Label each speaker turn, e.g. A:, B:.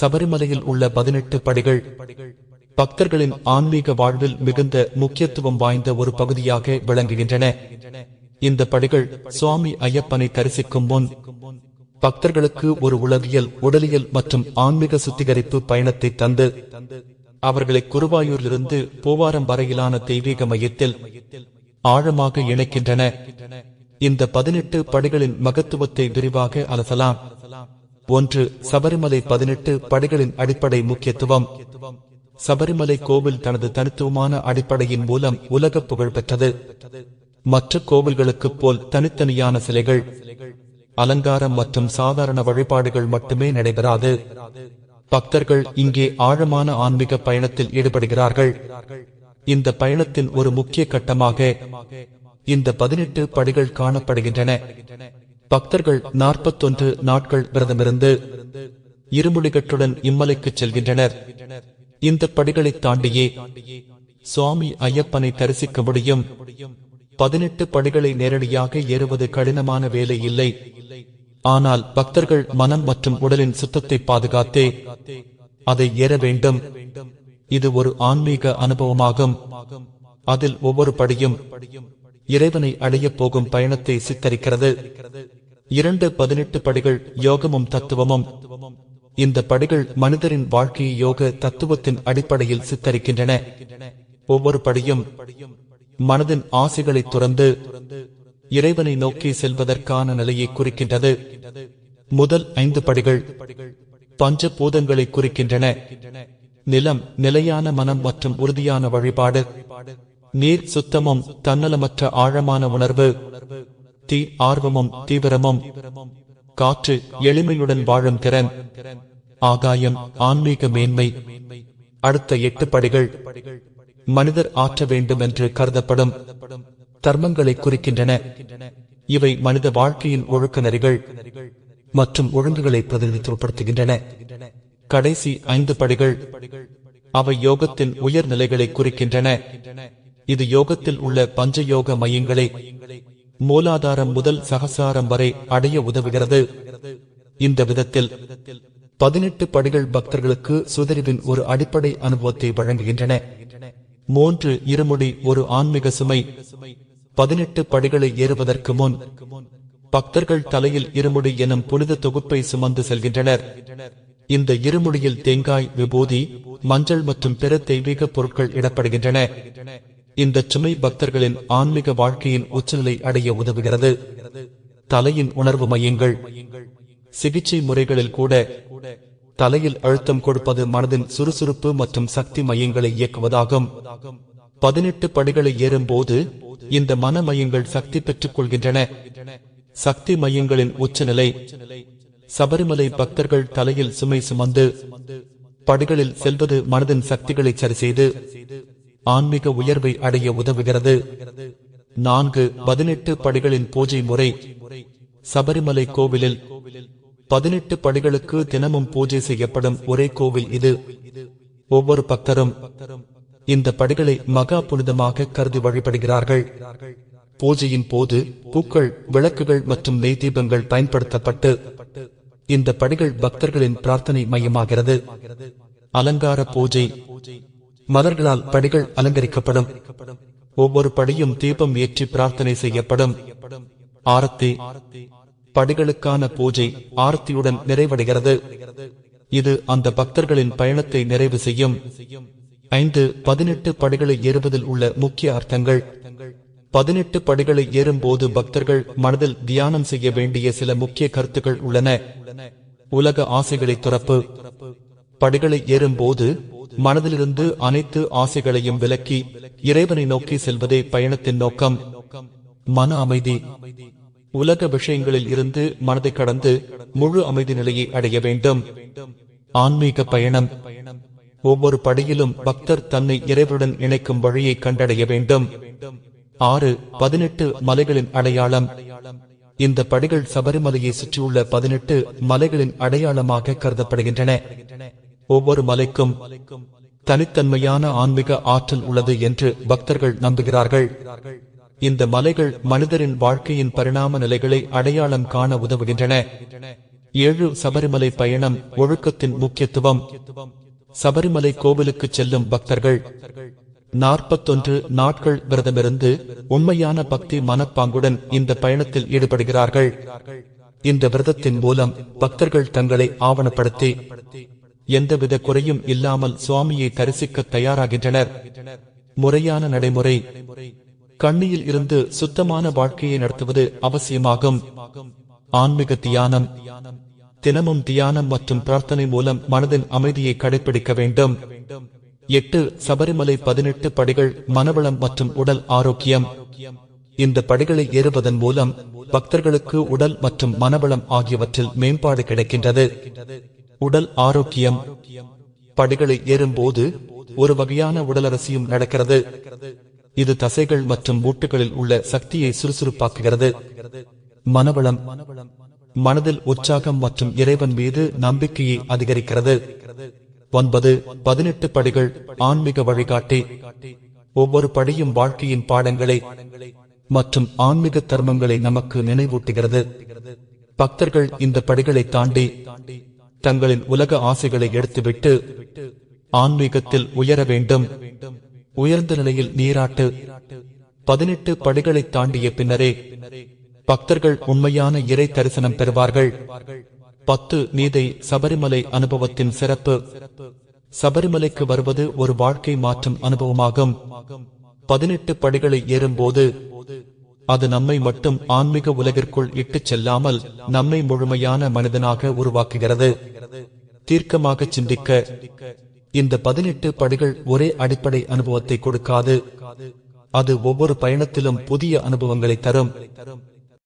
A: சபரிமலையில் உள்ள பதினெட்டு படிகள் பக்தர்களின் ஆன்மீக வாழ்வில் மிகுந்த முக்கியத்துவம் வாய்ந்த ஒரு பகுதியாக விளங்குகின்றன. இந்த படிகள் சுவாமி ஐயப்பனை தரிசிக்கும் முன் பக்தர்களுக்கு ஒரு உளவியல் உடலியல் மற்றும் ஆன்மீக சுத்திகரிப்பு பயணத்தை தந்து அவர்களை குருவாயூரிலிருந்து பூவாரம் வரையிலான தெய்வீக மையத்தில் ஆழமாக இணைக்கின்றன. இந்த பதினெட்டு படிகளின் மகத்துவத்தை விரிவாக அலசலாம். ஒன்று சபரிமலை பதினெட்டு படைகளின் அடிப்படை முக்கியத்துவம். சபரிமலை கோவில் தனது தனித்துவமான அடிப்படையின் மூலம் உலக புகழ் பெற்றது. மற்ற கோவில்களுக்குப் போல் தனித்தனியான சிலைகள் அலங்காரம் மற்றும் சாதாரண வழிபாடுகள் மட்டுமே நடைபெறாது. பக்தர்கள் இங்கே ஆழமான ஆன்மீக பயணத்தில் ஈடுபடுகிறார்கள். இந்த பயணத்தின் ஒரு முக்கிய கட்டமாக இந்த பதினெட்டு படிகள் காணப்படுகின்றன. பக்தர்கள் நாற்பத்தொன்று நாட்கள் விரதமிருந்து இருமுடிகட்டுடன் இம்மலைக்கு செல்கின்றனர். இந்த படிகளை தாண்டியே சுவாமி ஐயப்பனை தரிசிக்க முடியும். பதினெட்டு படிகளை நேரடியாக ஏறுவது கடினமான வேலை இல்லை. ஆனால் பக்தர்கள் மனம் மற்றும் உடலின் சுத்தத்தை பாதுகாத்தே அதை ஏற வேண்டும். இது ஒரு ஆன்மீக அனுபவமாகும். அதில் ஒவ்வொரு படியும் இறைவனை அடையப் போகும் பயணத்தை சித்தரிக்கிறது. இரண்டு பதினெட்டு படிகள் யோகமும் தத்துவமும். இந்த படிகள் மனிதரின் வாழ்க்கையை யோக தத்துவத்தின் அடிப்படையில் சித்தரிக்கின்றன. ஒவ்வொரு படியும் மனதின் ஆசைகளை துறந்து இறைவனை நோக்கி செல்வதற்கான நிலையை குறிக்கின்றது. முதல் ஐந்து படிகள் பஞ்ச பூதங்களை குறிக்கின்றன. நிலம் நிலையான மனம் மற்றும் உறுதியான வழிபாடு. நீர் சுத்தமும் தன்னலமற்ற ஆழமான உணர்வு தீ ஆர்வமும் தீவிரமும் காற்று எளிமையுடன் வாழும் திறன் ஆகாயம் ஆன்மீக மேன்மை அடுத்த எட்டு படிகள் மனிதர் ஆற்ற வேண்டும் என்று கருதப்படும் தர்மங்களை குறிக்கின்றன. இவை மனித வாழ்க்கையின் ஒழுக்க நெறிகள் மற்றும் ஒழுங்குகளை பிரதிநிதித்துவப்படுத்துகின்றன. கடைசி ஐந்து படிகள் அவை யோகத்தின் உயர் நிலைகளை குறிக்கின்றன. இது யோகத்தில் உள்ள பஞ்சயோக மையங்களை மூலாதாரம் முதல் சகசாரம் வரை அடைய உதவுகிறது. இந்த விதத்தில் பதினெட்டு படிகள் பக்தர்களுக்கு சுதரிவின் ஒரு அடிப்படை அனுபவத்தை வழங்குகின்றன. மூன்று இருமுடி ஒரு ஆன்மீக சுமை பதினெட்டு படிகளை ஏறுவதற்கு முன் பக்தர்கள் தலையில் இருமுடி எனும் புனித தொகுப்பை சுமந்து செல்கின்றனர். இந்த இருமுடியில் தேங்காய் விபூதி மஞ்சள் மற்றும் பிற தெய்வீக பொருட்கள் இடப்படுகின்றன. இந்த சுமை பக்தர்களின் ஆன்மீக வாழ்க்கையின் உச்சநிலை அடைய உதவுகிறது. தலையின் உணர்வு மையங்கள் சிகிச்சை முறைகளில் கூட தலையில் அழுத்தம் கொடுப்பது மனதின் சுறுசுறுப்பு மற்றும் சக்தி மையங்களை இயக்குவதாகும். பதினெட்டு படிகளை ஏறும்போது இந்த மன மையங்கள் சக்தி பெற்றுக் கொள்கின்றன. சக்தி மையங்களின் உச்சநிலை சபரிமலை பக்தர்கள் தலையில் சுமை சுமந்து படிகளில் செல்வது மனதின் சக்திகளை சரி செய்து ஆன்மீக உயர்வை அடைய உதவுகிறது. நான்கு பதினெட்டு படிகளின் பூஜை முறை. சபரிமலை கோவிலில் பதினெட்டு படிகளுக்கு தினமும் பூஜை செய்யப்படும் ஒரே கோவில் இது. ஒவ்வொரு பக்தரும் இந்த படிகளை மகா புனிதமாக கருதி வழிபடுகிறார்கள். பூஜையின் போது பூக்கள் விளக்குகள் மற்றும் நெய் தீபங்கள் பயன்படுத்தப்பட்டு இந்த படிகள் பக்தர்களின் பிரார்த்தனை மையமாகிறது. அலங்கார பூஜை மலர்களால் படிகள் அலங்கரிக்கப்படும். ஒவ்வொரு படியும் தீபம் ஏற்றி பிரார்த்தனை செய்யப்படும். ஆரத்தி படிகளுக்கான பூஜை ஆரத்தியுடன் நிறைவடைகிறது. இது அந்த பக்தர்களின் பயணத்தை நிறைவு செய்யும். ஐந்து பதினெட்டு படிகளை ஏறுவதில் உள்ள முக்கிய அர்த்தங்கள். பதினெட்டு படிகளை ஏறும்போது பக்தர்கள் மனதில் தியானம் செய்ய வேண்டிய சில முக்கிய கருத்துக்கள் உள்ளன. உலக ஆசைகளை துறப்பு. படிகளை ஏறும்போது மனதிலிருந்து அனைத்து ஆசைகளையும் விலக்கி இறைவனை நோக்கி செல்வதே பயணத்தின் நோக்கம். மன அமைதி. உலக விஷயங்களில் இருந்து மனதை கடந்து முழு அமைதி நிலையை அடைய வேண்டும். ஆன்மீக பயணம். ஒவ்வொரு படியிலும் பக்தர் தன்னை இறைவனுடன் இணைக்கும் வழியை கண்டடைய வேண்டும். ஆறு பதினெட்டு மலைகளின் அடையாளம். இந்த படிகள் சபரிமலையை சுற்றியுள்ள பதினெட்டு மலைகளின் அடையாளமாக கருதப்படுகின்றன. ஒவ்வொரு மலைக்கும் தனித்தன்மையான ஆன்மீக ஆற்றல் உள்ளது என்று பக்தர்கள் நம்புகிறார்கள். இந்த மலைகள் மனிதரின் வாழ்க்கையின் பரிணாம நிலைகளை அடையாளம் காண உதவுகின்றன. ஏழு சபரிமலை பயணம் ஒழுக்கத்தின் முக்கியத்துவம். சபரிமலை கோவிலுக்கு செல்லும் பக்தர்கள் நாற்பத்தொன்று நாட்கள் விரதமிருந்து உண்மையான பக்தி மனப்பாங்குடன் இந்த பயணத்தில் ஈடுபடுகிறார்கள். இந்த விரதத்தின் மூலம் பக்தர்கள் தங்களை ஆவணப்படுத்தி எந்தவித குறையும் இல்லாமல் சுவாமியை தரிசிக்க தயாராகின்றனர். முறையான நடைமுறை. கண்ணியில் இருந்து சுத்தமான வாழ்க்கையை நடத்துவது அவசியமாகும். ஆன்மீக தியானம். தினமும் தியானம் மற்றும் பிரார்த்தனை மூலம் மனதின் அமைதியை கடைபிடிக்க வேண்டும். எட்டு சபரிமலை பதினெட்டு படிகள் மனவளம் மற்றும் உடல் ஆரோக்கியம். இந்த படிகளை ஏறுவதன் மூலம் பக்தர்களுக்கு உடல் மற்றும் மனவளம் ஆகியவற்றில் மேம்பாடு கிடைக்கின்றது. உடல் ஆரோக்கியம். படிகளை ஏறும்போது ஒரு வகையான உடலரசியும் நடக்கிறது. இது தசைகள் மற்றும் மூட்டுகளில் உள்ள சக்தியை சுறுசுறுப்பாக்குகிறது. மனவளம். மனதில் உற்சாகம் மற்றும் இறைவன் மீது நம்பிக்கையை அதிகரிக்கிறது. ஒன்பது பதினெட்டு படிகள் ஆன்மீக வழிகாட்டி. ஒவ்வொரு படியும் வாழ்க்கையின் பாடங்களை மற்றும் ஆன்மீக தர்மங்களை நமக்கு நினைவூட்டுகிறது. பக்தர்கள் இந்த படிகளை தாண்டி தங்களின் உலக ஆசைகளை எடுத்துவிட்டு ஆன்மீகத்தில் உயர வேண்டும். உயர்ந்த நிலையில் நீராட்டு. பதினெட்டு படிகளை தாண்டிய பின்னரே பக்தர்கள் உண்மையான இறை தரிசனம் பெறுவார்கள். பத்து நீதை சபரிமலை அனுபவத்தின் சிறப்பு. சபரிமலைக்கு வருவது ஒரு வாழ்க்கை மாற்றும் அனுபவமாகும். பதினெட்டு படிகளை ஏறும்போது அது நம்மை மட்டும் ஆன்மீக உலகிற்குள் இட்டுச் செல்லாமல் நம்மை முழுமையான மனிதனாக உருவாக்குகிறது. தீர்க்கமாக சிந்திக்க இந்த பதினெட்டு படிகள் ஒரே அடிப்படை அனுபவத்தை கொடுக்காது. அது ஒவ்வொரு பயணத்திலும் புதிய அனுபவங்களை தரும்.